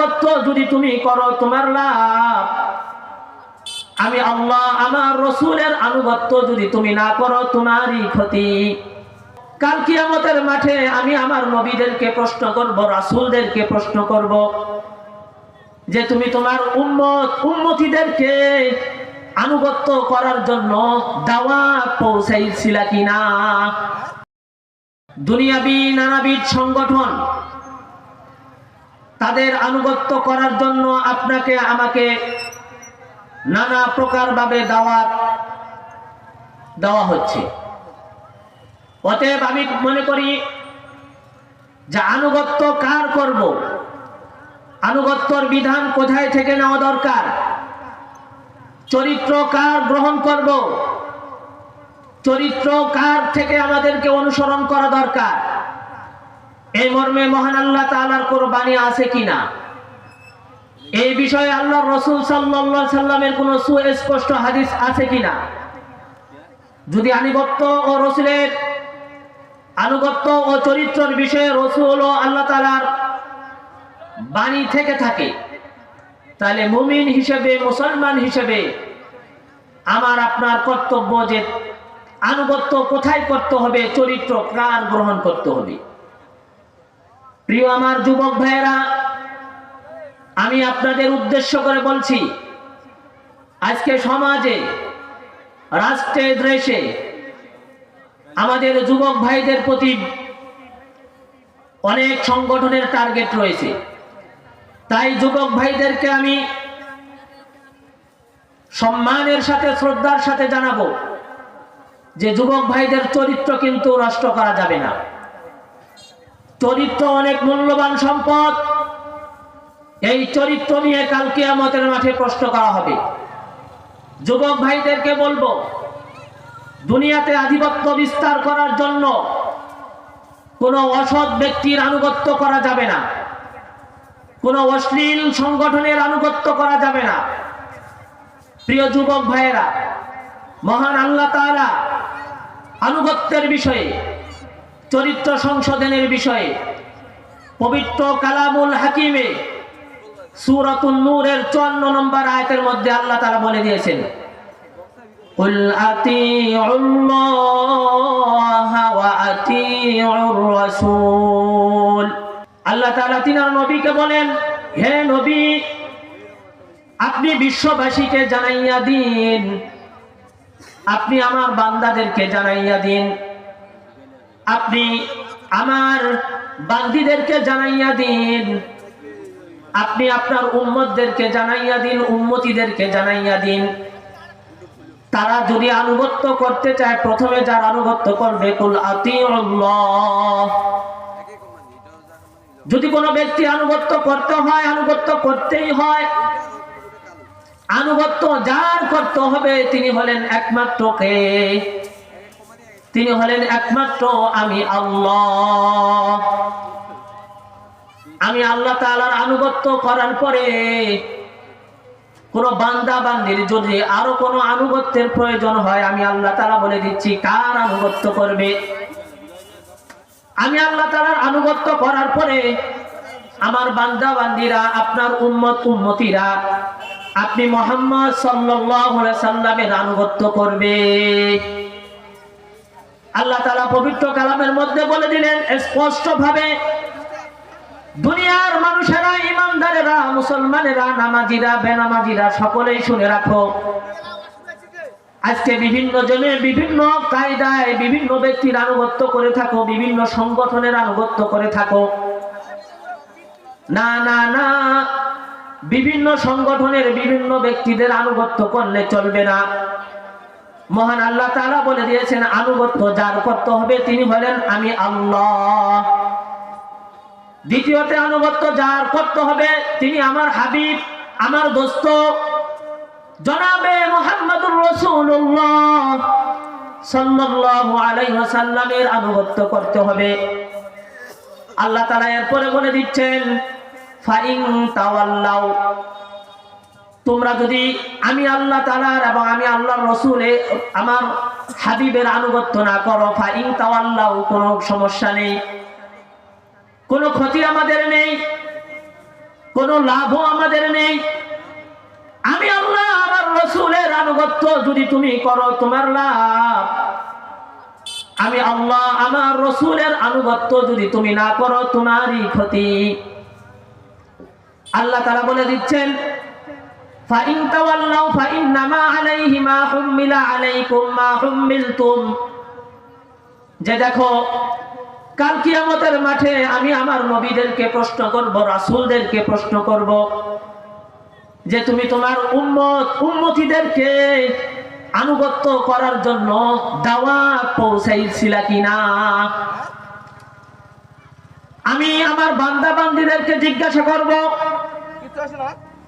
আনুগত্য যদি তুমি করো তোমার লাভ। আমি আল্লাহ, আমার রসুলের আনুগত্য যদি তুমি না করো, তোমারই ক্ষতি। কাল কিয়ামতের মাঠে আমি আমার নবীদেরকে প্রশ্ন করব, রাসূলদেরকে প্রশ্ন করব যে তুমি তোমার উম্মত, উম্মতিদেরকে আনুগত্য করার জন্য দাওয়াত পৌঁছাইছিলা কিনা? দুনিয়াবি নানাবিধ সংগঠন তাদের আনুগত্য করার জন্য আপনাকে আমাকে নানা প্রকার ভাবে দাওয়াত দেওয়া হচ্ছে। অতএব আমি মনে করি যে আনুগত্য কার করব? আনুগত্যর বিধান কোথায় থেকে নেওয়া দরকার? চরিত্র কার গ্রহণ করব? চরিত্র কার থেকে আমাদেরকে অনুসরণ করা দরকার? এই মর্মে মহান আল্লাহ তাআলার কোরবানি আছে কিনা? এই বিষয়ে আল্লাহ রসুল সাল্লাহ সাল্লামের কোন সুস্পষ্ট হাদিস আছে কিনা? যদি আনুগত্য ও রসুলের আনুগত্য ও চরিত্রের বিষয়ে রসুল ও আল্লাহ তালার বাণী থেকে থাকে, তাহলে মুমিন হিসেবে, মুসলমান হিসেবে আমার, আপনার কর্তব্য যে আনুগত্য কোথায় করতে হবে, চরিত্র প্রাণ গ্রহণ করতে হবে। প্রিয় আমার যুবক ভাইয়েরা, আমি আপনাদের উদ্দেশ্য করে বলছি, আজকে সমাজে, রাষ্ট্রে দেশে, আমাদের যুবক ভাইদের প্রতি অনেক সংগঠনের টার্গেট রয়েছে। তাই যুবক ভাইদেরকে আমি সম্মানের সাথে, শ্রদ্ধার সাথে জানাব যে যুবক ভাইদের চরিত্র কিন্তু নষ্ট করা যাবে না। চরিত্র অনেক মূল্যবান সম্পদ। এই চরিত্র নিয়ে কালকে আমাদের মাঠে প্রশ্ন করা হবে। যুবক ভাইদেরকে বলব, দুনিয়াতে আধিপত্য বিস্তার করার জন্য কোনো অসৎ ব্যক্তির আনুগত্য করা যাবে না। কোনো অশ্লীল সংগঠনের আনুগত্য করা যাবে না। প্রিয় যুবক ভাইয়েরা, মহান আল্লাহ তাআলা আনুগত্যের বিষয়ে চরিত্র সংশোধনের বিষয়ে পবিত্র কালামুল হাকিমে সুরাতুল নূরের 54 নম্বর আয়াতের মধ্যে আল্লাহ তাআলা বলে দিয়েছেন আল্লাহ তিনার নবীকে বলেন, হে নবী, আপনি বিশ্ববাসীকে জানাইয়া দিন। আপনি আমার বান্দাদেরকে জানাইয়া দিন। আপনি আমার বান্দিদেরকে জানাইয়া দিন। আপনি আপনার উম্মতদেরকে জানাইয়া দিন, উম্মতিদেরকে জানাইয়া দিন। তারা যদি আনুগত্য করতে চায়, প্রথমে যার আনুগত্য করবে, কুল যদি কোনো ব্যক্তি আনুগত্য করতে হয়, আনুগত্য করতেই হয়। আনুগত্য যার করতে হবে, তিনি হলেন একমাত্র কে? তিনি হলেন একমাত্র আমি আল্লাহ। আমি আল্লাহ তাআলার আনুগত্য করার পরে কোন বান্দা বান্দির যদি আরও কোনো আনুগত্যের প্রয়োজন হয়, আমি আল্লাহ তাআলা বলে দিচ্ছি, কার আনুগত্য করবে? আমি আল্লাহ তাআলার আনুগত্য করার পরে আমার বান্দা বান্দিরা, আপনার উম্মত উম্মতিরা, আপনি মোহাম্মদ আলাইহি সাল্লামের আনুগত্য করবে। আল্লাহ তালা পবিত্র কালামের মধ্যে বলে দিলেন স্পষ্ট ভাবে দুনিয়ার মানুষেরা, ইমানদারেরা, মুসলমানেরা, নামাজিরা, বেনামাজিরা, সকলেই শুনে রাখো। আজকে বিভিন্ন জনে বিভিন্ন কায়দায় বিভিন্ন ব্যক্তির আনুগত্য করে থাকো, বিভিন্ন সংগঠনের আনুগত্য করে থাকো। না না না, বিভিন্ন সংগঠনের বিভিন্ন ব্যক্তিদের আনুগত্য করলে চলবে না। মহান আল্লাহ তাআলা বলে দিয়েছেন, আনুগত্য যার করতে হবে তিনি হলেন আমি আল্লাহ। দ্বিতীয়তে আনুগত্য যার করতে হবে তিনি আমার হাবিব, আমার দোস্ত। জনাবে মোহাম্মদুর রাসূলুল্লাহ সাল্লাল্লাহু আনুগত্য করতে হবে। আল্লাহ তাআলা এরপরে বলে দিচ্ছেন, ফাইন তোমরা যদি আমি আল্লাহ তাআলার এবং আমি আল্লাহর রসুলে আমার হাবিবের আনুগত্য না করো, ফাইন তাওয়াল্লাউ কোনো সমস্যা নেই। কোনো ক্ষতি আমাদের নেই, কোনো লাভও আমাদের নেই। আমি আল্লাহ আমার রসুলের আনুগত্য যদি তুমি করো, তোমার লাভ। আমি আল্লাহ আমার রসুলের আনুগত্য যদি তুমি না করো, তোমারই ক্ষতি। আল্লাহ তারা বলে দিচ্ছেন فَإِن تَوَلَّوْا فَإِنَّمَا عَلَيْهِ مَا حُمِّلَ عَلَيْكُمْ مَا حُمِّلْتُمْ যে দেখো কাল কিয়ামতের মাঠে আমি আমার নবীদেরকে প্রশ্ন করব রাসূলদেরকে প্রশ্ন করব যে তুমি তোমার উম্মত উম্মতিদেরকে আনুগত্য করার জন্য দাওয়াত পৌঁছাইছিলা কিনা আমি আমার বান্দা বান্দিদেরকে জিজ্ঞাসা করব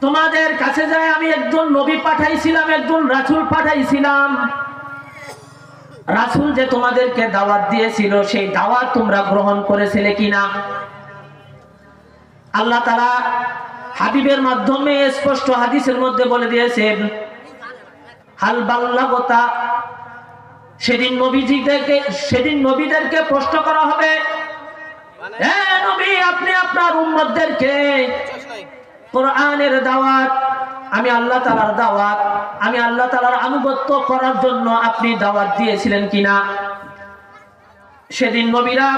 তোমাদের কাছে যায় আমি একজন নবী পাঠাইছিলাম, একজন রাসূল পাঠাইছিলাম। রাসূল যে তোমাদেরকে দাওয়াত দিয়েছিল, সেই দাওয়াত তোমরা গ্রহণ করেছিলে কিনা? আল্লাহ তাআলা হাবিবের মাধ্যমে স্পষ্ট হাদিসের মধ্যে বলে দিয়েছেন, হাল বাল্লাগতা? সেদিন নবীজিদেরকে, সেদিন নবীদেরকে প্রশ্ন করা হবে হ্যাঁ নবী, আপনি আপনার উম্মতদেরকে কোরআনের দাওয়াত, আমি আল্লাহ তালার দাওয়াত, আমি আল্লাহ তালার আনুগত্য করার জন্য আপনি দাওয়াত দিয়েছিলেন কিনা? সেদিন নবীরা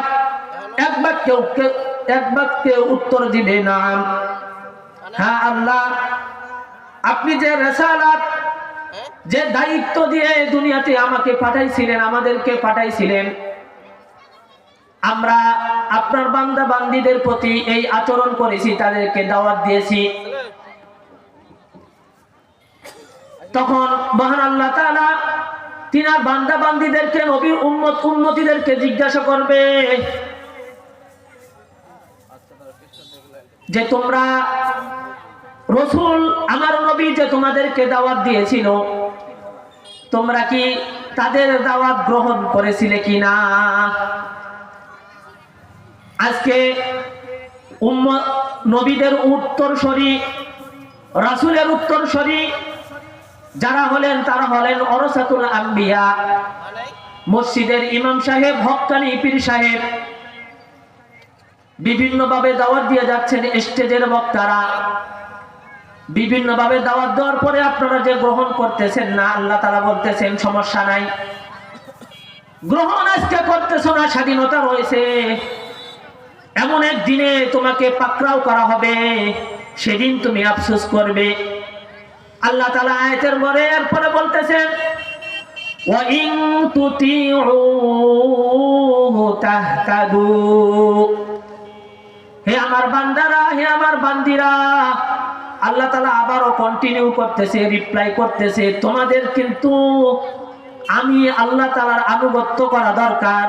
এক বাক্যে এক বাক্যে উত্তর দিবে না হ্যাঁ আল্লাহ, আপনি যে রেসালাত, যে দায়িত্ব দিয়ে দুনিয়াতে আমাকে পাঠাইছিলেন, আমাদেরকে পাঠাইছিলেন আমরা আপনার বান্দা বান্দিদের প্রতি এই আচরণ করেছি, তাদেরকে দাওয়াত দিয়েছি। তখন মহান আল্লাহ তাআলা তিনার বান্দা বান্দিদেরকে নবীর উম্মত উন্মতিদেরকে জিজ্ঞাসা করবে যে তোমরা রসুল আমার নবী যে তোমাদেরকে দাওয়াত দিয়েছিল, তোমরা কি তাদের দাওয়াত গ্রহণ করেছিলে কিনা? আজকে নবীদের উত্তরসরি রাসূলের উত্তরসরি যারা হলেন তারা হলেন অরসাতুল আম্বিয়া, মসজিদের ইমাম সাহেব হকানি পীর সাহেব। বিভিন্নভাবে দাওয়াত দিয়ে যাচ্ছেন স্টেজের বক্তারা। বিভিন্নভাবে দাওয়াত দেওয়ার পরে আপনারা যে গ্রহণ করতেছেন না, আল্লাহ তারা বলতেছেন, সমস্যা নাই। গ্রহণ আজকে করতেছ না, স্বাধীনতা রয়েছে। এমন এক দিনে তোমাকে পাকড়াও করা হবে সেদিন তুমি আফসোস করবে আল্লাহ তালা আয়তের পরে এরপরে বলতেছেন وَإِن تُطِيعُوهُ تَهْتَدُوا হে আমার বান্দারা হে আমার বান্দিরা আল্লাহ তালা আবারও কন্টিনিউ করতেছে রিপ্লাই করতেছে তোমাদের কিন্তু আমি আল্লাহ তালার আনুগত্য করা দরকার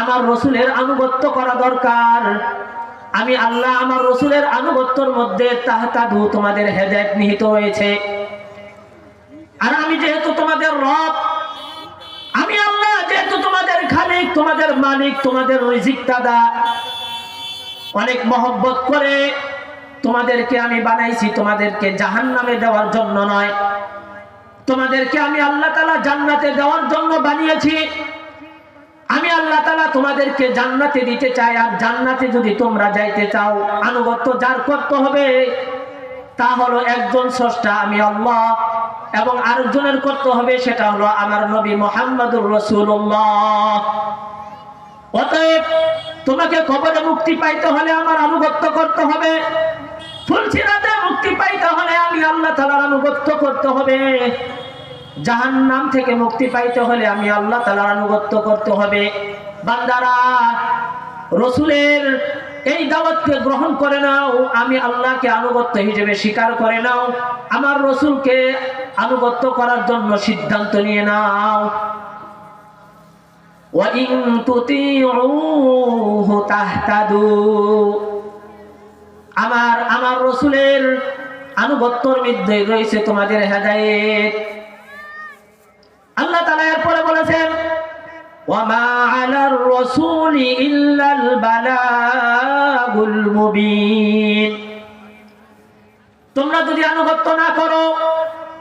আমার রসুলের আনুগত্য করা দরকার। আমি আল্লাহ আমার রসুলের আনুগত্যর মধ্যে তাহতাদু তোমাদের হেদায়ত নিহিত রয়েছে আর আমি যেহেতু তোমাদের রব, আমি আল্লাহ যেহেতু তোমাদের খালিক, তোমাদের মালিক, তোমাদের রিজিক দাদা অনেক মহব্বত করে তোমাদেরকে আমি বানাইছি, তোমাদেরকে জাহান নামে দেওয়ার জন্য নয়। তোমাদেরকে আমি আল্লাহ তালা জান্নাতে দেওয়ার জন্য বানিয়েছি। আমি আল্লাহ তালা তোমাদেরকে জান্নাতে দিতে চাই, আর জান্নাতে যদি তোমরা যাইতে চাও, আনুগত্য যার করতে হবে, তা হলো একজন স্রষ্টা, আমি আল্লাহ, এবং আরেকজনের করতে হবে, সেটা হলো আমার নবী মোহাম্মদুর রসুল্লাহ অতএব তোমাকে কবরে মুক্তি পাইতে হলে আমার আনুগত্য করতে হবে ফুলসিরাতে মুক্তি পাইতে হলে আমি আল্লাহ তালার আনুগত্য করতে হবে। জাহান নাম থেকে মুক্তি পাইতে হলে আমি আল্লাহ তালার আনুগত্য করতে হবে। বান্দারা, রসুলের এই দাওয়াতকে গ্রহণ করে নাও, আমি আল্লাহকে আনুগত্য হিসেবে স্বীকার করে নাও, আমার রসুলকে আনুগত্য করার জন্য সিদ্ধান্ত নিয়ে নাও। আমার আমার রসুলের আনুগত্যর মধ্যে রয়েছে তোমাদের হেদায়ত। আল্লাহ তাআলা এরপরে বলেছেন তোমরা যদি আনুগত্য না করো,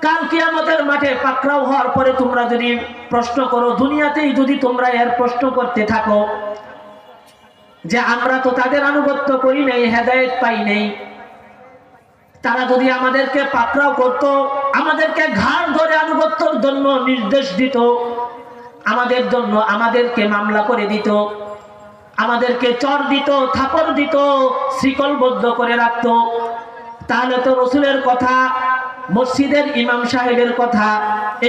কাল কিয়ামতের মাঠে পাকড়াও হওয়ার পরে তোমরা যদি প্রশ্ন করো, দুনিয়াতেই যদি তোমরা এর প্রশ্ন করতে থাকো, যে আমরা তো তাদের আনুগত্য করি নাই, হেদায়েত পাই নাই, তারা যদি আমাদেরকে পাকড়াও করত আমাদেরকে ঘাড় ধরে আনুগত্যর জন্য নির্দেশ দিত। আমাদের জন্য আমাদেরকে মামলা করে দিত। আমাদেরকে চর দিত থাপড় দিত শিকলবদ্ধ করে রাখত। তাহলে তো রসুলের কথা, মসজিদের ইমাম সাহেবের কথা,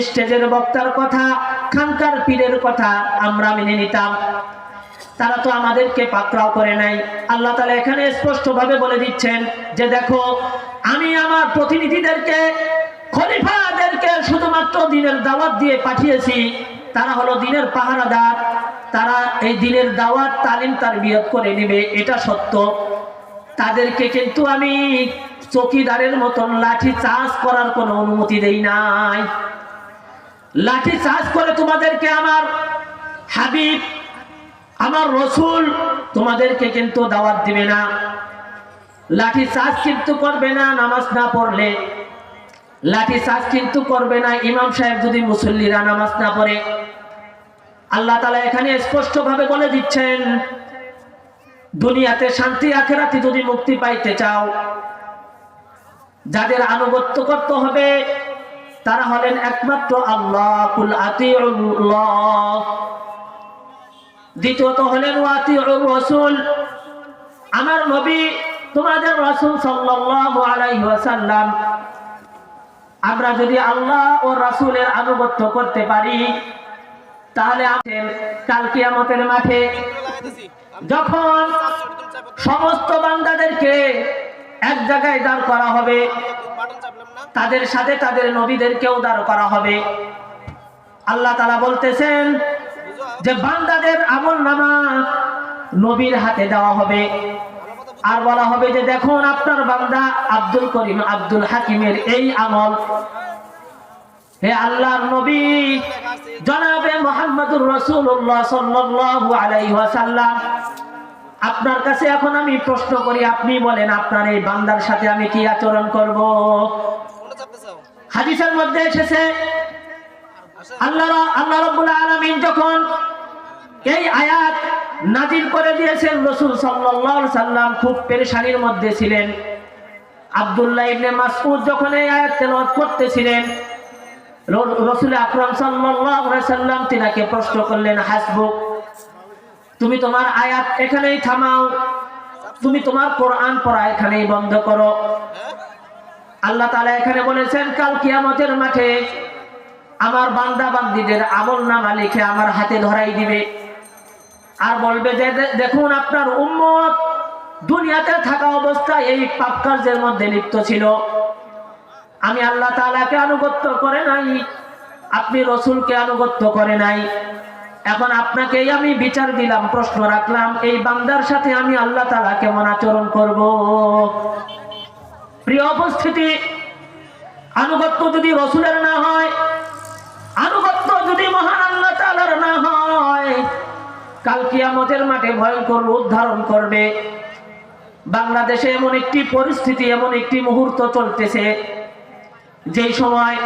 স্টেজের বক্তার কথা, খানকার পীরের কথা আমরা মেনে নিতাম। তারা তো আমাদেরকে পাকড়াও করে নাই। আল্লাহ তালা এখানে স্পষ্টভাবে বলে দিচ্ছেন যে দেখো, আমি আমার প্রতিনিধিদেরকে খলিফাদেরকে শুধুমাত্র দিনের দাওয়াত দিয়ে পাঠিয়েছি, তারা হলো দিনের পাহারাদার। তারা এই দিনের দাওয়াত, তালিম তার বিয়োগ করে নেবে, এটা সত্য। তাদেরকে কিন্তু আমি চকিদারের মতন লাঠি চাষ করার কোনো অনুমতি দেই নাই। লাঠি চাষ করে তোমাদেরকে আমার হাবিব, আমার রসুল তোমাদেরকে কিন্তু দাওয়াত দিবে না। লাঠি চাষ কিন্তু করবে না, নামাজ না পড়লে। লাঠি চার্জ কিন্তু করবে না। ইমাম সাহেব যদি মুসল্লিরা নামাজ না পড়ে, আল্লাহ তালা এখানে স্পষ্ট ভাবে বলে দিচ্ছেন, দুনিয়াতে শান্তি আখেরাতে যদি মুক্তি পাইতে চাও, যাদের আনুগত্য করতে হবে, তারা হলেন একমাত্র আল্লাহ। দ্বিতীয়ত হলেন রসুল। আমার নবী, তোমাদের রসুল সাল্লাল্লাহু আলাইহি আমরা যদি আল্লাহ ও রাসূলের আনুগত্য করতে পারি, তাহলে আমাদের কাল মাঠে যখন সমস্ত বান্দাদেরকে এক জায়গায় দাঁড় করা হবে, তাদের সাথে তাদের নবীদেরকেও দাঁড় করা হবে। আল্লাহ তালা বলতেছেন যে, বান্দাদের আমল নামা নবীর হাতে দেওয়া হবে। আর বলা হবে যে দেখুন আপনার বান্দা আব্দুল করিম আব্দুল হাকিমের এই আমল। হে আল্লাহর নবী, জনাবে মোহাম্মদুর রসুল্লাহ সাল্লাল্লাহু আলাইহি ওয়াসাল্লাম, আপনার কাছে এখন আমি প্রশ্ন করি, আপনি বলেন, আপনার এই বান্দার সাথে আমি কি আচরণ করব? হাদিসের মধ্যে এসেছে, আল্লাহ আল্লাহ রাব্বুল আলামিন যখন এই আয়াত নাজিল করে দিয়েছেন রসুল সাল্লাল্লাহু সাল্লাম, খুব পেরেশানির মধ্যে ছিলেন। আব্দুল্লাহ ইবনে মাসউদ যখন এই আয়াত তেলাওয়াত করতেছিলেন, রসুল আকরাম সাল্লাম তিনাকে প্রশ্ন করলেন, হাসবুক, তুমি তোমার আয়াত এখানেই থামাও, তুমি তোমার কোরআন পড়া এখানেই বন্ধ করো। আল্লাহ তাআলা এখানে বলেছেন, কাল কিয়ামতের মাঠে আমার বান্দা বান্দিদের আমল নামা লিখে আমার হাতে ধরাই দিবে। আর বলবে যে দেখুন, আপনার উম্মত দুনিয়াতে থাকা অবস্থায় এই পাপ কার্যের মধ্যে লিপ্ত ছিল। আমি আল্লাহ তাআলাকে আনুগত্য করে নাই, আপনি রসুলকে আনুগত্য করে নাই। এখন আপনাকেই আমি বিচার দিলাম, প্রশ্ন রাখলাম, এই বান্দার সাথে আমি আল্লাহ তাআলা কেমন আচরণ করব? প্রিয় উপস্থিতি, আনুগত্য যদি রসুলের না কাল কিয়ামতের মাঠে ভয়ঙ্কর রূপ ধারণ করবে। বাংলাদেশে এমন একটি পরিস্থিতি, এমন একটি মুহূর্ত চলতেছে, যেই সময়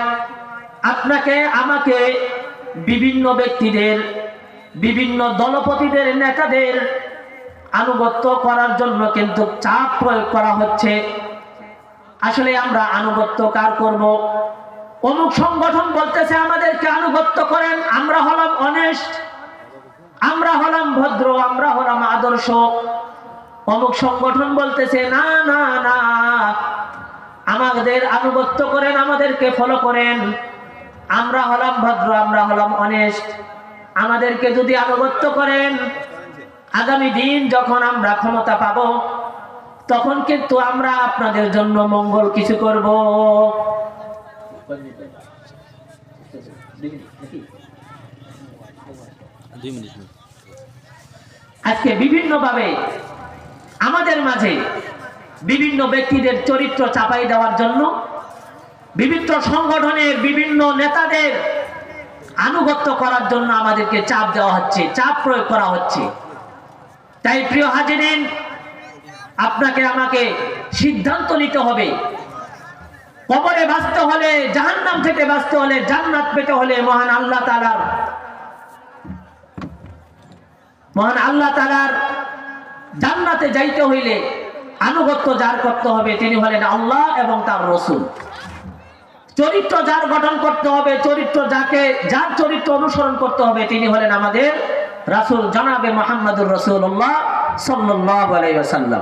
আপনাকে, আমাকে বিভিন্ন ব্যক্তিদের, বিভিন্ন দলপতিদের, নেতাদের আনুগত্য করার জন্য কিন্তু চাপ প্রয়োগ করা হচ্ছে। আসলে আমরা আনুগত্য কার করব? অমুক সংগঠন বলতেছে আমাদেরকে আনুগত্য করেন, আমরা হলাম অনেস্ট আমরা হলাম ভদ্র, আমরা হলাম আদর্শ। অমুক সংগঠন বলতেছে, না না না। আমাদের আনুগত্য করেন, আমাদেরকে ফলো করেন। আমরা হলাম ভদ্র, আমরা হলাম অনেস্ট আমাদেরকে যদি আনুগত্য করেন, আগামী দিন যখন আমরা ক্ষমতা পাব, তখন কিন্তু আমরা আপনাদের জন্য মঙ্গল কিছু করব। আজকে বিভিন্নভাবে আমাদের মাঝে বিভিন্ন ব্যক্তিদের চরিত্র চাপাই দেওয়ার জন্য বিভিন্ন সংগঠনের বিভিন্ন নেতাদের আনুগত্য করার জন্য আমাদেরকে চাপ দেওয়া হচ্ছে, চাপ প্রয়োগ করা হচ্ছে। তাই প্রিয় হাজিরিন, আপনাকে আমাকে সিদ্ধান্ত নিতে হবে। কবরে বাঁচতে হলে, জাহান্নাম থেকে বাঁচতে হলে, জান্নাত পেতে হলে মহান আল্লাহ তালার মহান আল্লাহ তালার জান্নাতে যাইতে হইলে আনুগত্য যার করতে হবে, তিনি হলেন আল্লাহ এবং তার রসুল। চরিত্র যার গঠন করতে হবে, চরিত্র যাকে, যার চরিত্র অনুসরণ করতে হবে, তিনি হলেন আমাদের রাসুল, জনাবে মোহাম্মদুর রসুল্লাহ সাল্লাল্লাহু আলাইহি ওয়াসাল্লাম।